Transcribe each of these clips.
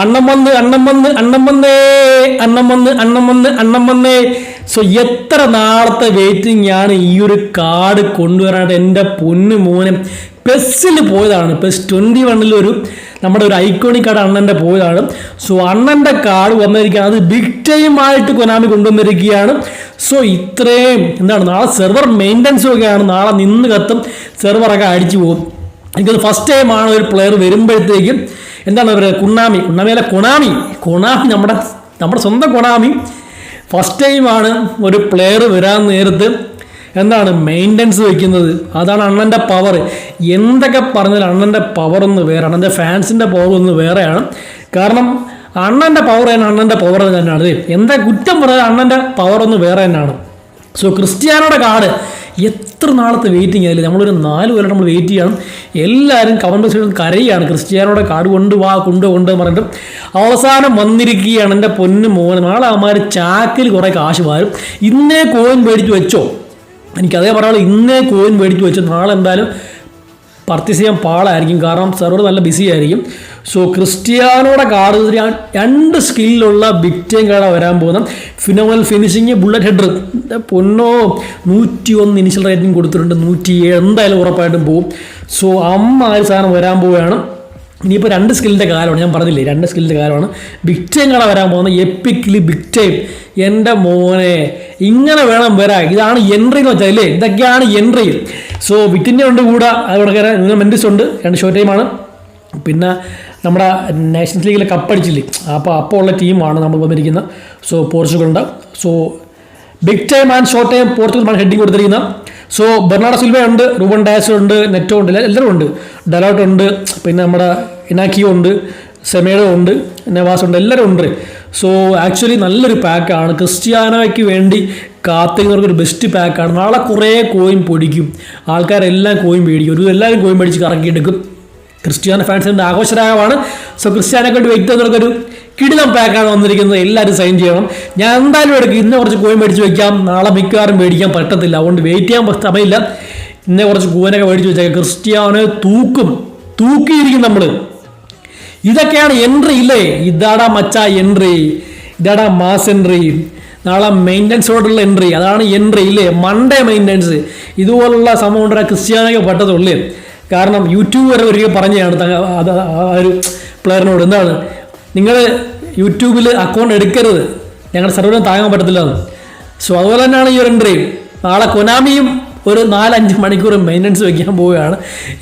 അണ്ണം വന്ന് അണ്ണം വന്ന് അണ്ണം വന്നേ അണ്ണം വന്ന് അണ്ണം വന്ന് അണ്ണം വന്നേ. സോ എത്ര നാളത്തെ വെയിറ്റിംഗ് ആണ് ഈ ഒരു കാർഡ് കൊണ്ടുവരാനായിട്ട് എന്റെ പൊന്നു മോനെ. പെസ്സിൽ പോയതാണ്. പെസ് ട്വന്റി വണ്ണിൽ ഒരു നമ്മുടെ ഒരു ഐക്കോണിക് കാർഡ് അണ്ണന്റെ പോയതാണ്. സോ അണ്ണന്റെ കാർഡ് വന്നിരിക്കുകയാണ് അത് ബിഗ് ടൈമായിട്ട് കൊനാമി കൊണ്ടുവന്നിരിക്കുകയാണ്. സോ ഇത്രയും എന്താണ് നാളെ സെർവർ മെയിന്റനൻസും ഒക്കെയാണ് നാളെ നിന്ന് കത്തും. സെർവറൊക്കെ അടിച്ചു പോകും. എനിക്കത് ഫസ്റ്റ് ടൈമാണ് ഒരു പ്ലെയർ വരുമ്പോഴത്തേക്കും എന്താണ് പറയുക കുണ്ണാമി. കുണാമി അല്ല കൊണാമി. കൊണാമി നമ്മുടെ നമ്മുടെ സ്വന്തം കൊണാമി. ഫസ്റ്റ് ടൈമാണ് ഒരു പ്ലെയർ വരാൻ നേരത്ത് എന്താണ് മെയിന്റനൻസ് വയ്ക്കുന്നത് അതാണ് അണ്ണന്റെ പവർ എന്തൊക്കെ പറഞ്ഞാൽ അണ്ണന്റെ പവർ ഒന്ന് വേറെ അണ്ണന്റെ ഫാൻസിന്റെ പവർ ഒന്ന് വേറെയാണ്. കാരണം അണ്ണന്റെ പവർ തന്നെ അണ്ണന്റെ പവർ തന്നെയാണ്. എന്താ കുറ്റം പറഞ്ഞാൽ അണ്ണന്റെ പവർ ഒന്ന് വേറെ തന്നെയാണ്. സോ ക്രിസ്ത്യാനോയുടെ കാർഡ് എത്ര നാളത്തെ വെയിറ്റിംഗ് അതിൽ നമ്മളൊരു നാല് കൊല്ലം നമ്മൾ വെയിറ്റ് ചെയ്യണം. എല്ലാവരും കമന്റ് ബോക്സിൽ കരയാണ്. ക്രിസ്ത്യാനോടെ കാർഡ് കൊണ്ടുപോവാ കൊണ്ടു കൊണ്ട് പറഞ്ഞിട്ട് അവസാനം വന്നിരിക്കുകയാണ് എന്റെ പൊന്നു മോനെ. നാളെ അമ്മമാർ ചാക്കിൽ കുറേ കാശ് വാരും. ഇന്നേ കോയിൻ മേടിച്ച് വെച്ചോ. എനിക്കതേ പറയാനുള്ളൂ ഇന്നേ കോയിൻ മേടിച്ച് വെച്ചോ. നാളെ എന്തായാലും പർച്ചേസ് ചെയ്യാൻ പാടായിരിക്കും കാരണം സെർവർ നല്ല ബിസി ആയിരിക്കും. സോ ക്രിസ്റ്റിയാനോടെ കാർഡ് രണ്ട് സ്കില്ലുള്ള ബിഗ് ടൈം കാർഡ് വരാൻ പോകുന്ന ഫിനോവൽ ഫിനിഷിങ് ബുള്ളറ്റ് ഹെഡർ പൊന്നോ നൂറ്റി ഒന്ന് ഇനിഷ്യൽ റേറ്റിംഗ് കൊടുത്തിട്ടുണ്ട്. നൂറ്റി എന്തായാലും ഉറപ്പായിട്ടും പോകും സോ അമ്മ ആ സാധനം വരാൻ പോവുകയാണ്. ഇനിയിപ്പോൾ രണ്ട് സ്കില്ലിന്റെ കാലമാണ് ഞാൻ പറഞ്ഞില്ലേ രണ്ട് സ്കില്ലിന്റെ കാലമാണ്. ബിഗ് ടൈം കട വരാൻ പോകുന്ന എപ്പിക്കലി ബിഗ് ടൈം എന്റെ മോനെ ഇങ്ങനെ വേണം വരാൻ. ഇതാണ് എൻട്രി എന്ന് വെച്ചാൽ അല്ലേ ഇതൊക്കെയാണ് എൻട്രി സോ വിറ്റിന്റെ ഉണ്ട് കൂടെ അതുകൊണ്ട് നിങ്ങൾ മെൻഡിസ് ഉണ്ട് രണ്ട് ഷോ ടൈമാണ് പിന്നെ നമ്മുടെ നാഷണൽസ് ലീഗിലെ കപ്പടിച്ചില്ലേ അപ്പോൾ അപ്പോൾ ഉള്ള ടീമാണ് നമ്മൾ വന്നിരിക്കുന്നത്. So പോർച്ചുഗലുണ്ട് so big time and short time Portugal heading കൊടുത്തിരിക്കുന്നത്. സോ ബെർണാഡോ സിൽവ ഉണ്ട് റൂബൻ ഡയസ് ഉണ്ട് നെറ്റോ ഉണ്ട് എല്ലാ- എല്ലാവരും ഉണ്ട്. ഡലോട്ട് ഉണ്ട് പിന്നെ നമ്മുടെ ഇനാക്കിയോ ഉണ്ട് സെമേഡോ ഉണ്ട് നവാസ് ഉണ്ട് എല്ലാവരും ഉണ്ട്. സോ ആക്ച്വലി നല്ലൊരു പാക്കാണ് ക്രിസ്ത്യാനോയ്ക്ക് വേണ്ടി കാത്തിരിക്കുന്നവർക്ക് ഒരു ബെസ്റ്റ് പാക്കാണ് നാളെ കുറേ കോയിൻ പൊടിക്കും. ആൾക്കാരെല്ലാം കോയിൻ മേടിക്കും. ഒരു എല്ലാവരും കോയിൻ മേടിച്ച് കറക്കിയെടുക്കും. ക്രിസ്ത്യാനോ ഫാൻസിന്റെ ആഘോഷരാഗമാണ്. സോ ക്രിസ്ത്യാനൊക്കെ വേണ്ടി വ്യക്തി എന്നുള്ളൊരു കിടിലം പാക്കാണ് വന്നിരിക്കുന്നത്. എല്ലാവരും സൈൻ ചെയ്യണം. ഞാൻ എന്തായാലും എടുക്കും. ഇന്ന് കുറച്ച് കോയിൻ മേടിച്ച് വെക്കാം. നാളെ മിക്കവാറും മേടിക്കാൻ പറ്റത്തില്ല. അതുകൊണ്ട് വെയിറ്റ് ചെയ്യാൻ സമയമില്ല. ഇന്നെ കുറച്ച് കൂവനൊക്കെ മേടിച്ച് വെച്ചേക്കാം. ക്രിസ്ത്യാനോ തൂക്കും. തൂക്കിയിരിക്കും നമ്മൾ ഇതൊക്കെയാണ് എൻട്രി ഇല്ലേ? ഇതാടാ മച്ച എൻട്രി ഇതാടാ മാസ് എൻട്രി നാളെ മെയിന്റനൻസോടുള്ള എൻട്രി അതാണ് എൻട്രി ഇല്ലേ? മൺഡേ മെയിന്റനൻസ് ഇതുപോലുള്ള സംഭവം ഉണ്ടാ ക്രിസ്ത്യാനൊക്കെ പറ്റത്തുള്ളൂ. കാരണം യൂട്യൂബ് വരെ ഒരിക്കൽ പറഞ്ഞതാണ് അത് ആ ഒരു പ്ലെയറിനോട് എന്താണ് നിങ്ങൾ യൂട്യൂബിൽ അക്കൗണ്ട് എടുക്കരുത്. ഞങ്ങളുടെ സർവറിന് താങ്ങാൻ പറ്റത്തില്ല സോ അതുപോലെ തന്നെയാണ് ഈ ഒരു എൻട്രി നാളെ കൊനാമിയും ഒരു നാലഞ്ച് മണിക്കൂർ മെയിന്റനൻസ് വെക്കാൻ പോവുകയാണ്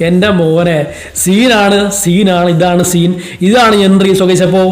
എന്റെ മോനെ. സീനാണ് സീനാണ് ഇതാണ് സീൻ ഇതാണ് എൻട്രി സോ ഗൈസ് അപ്പോൾ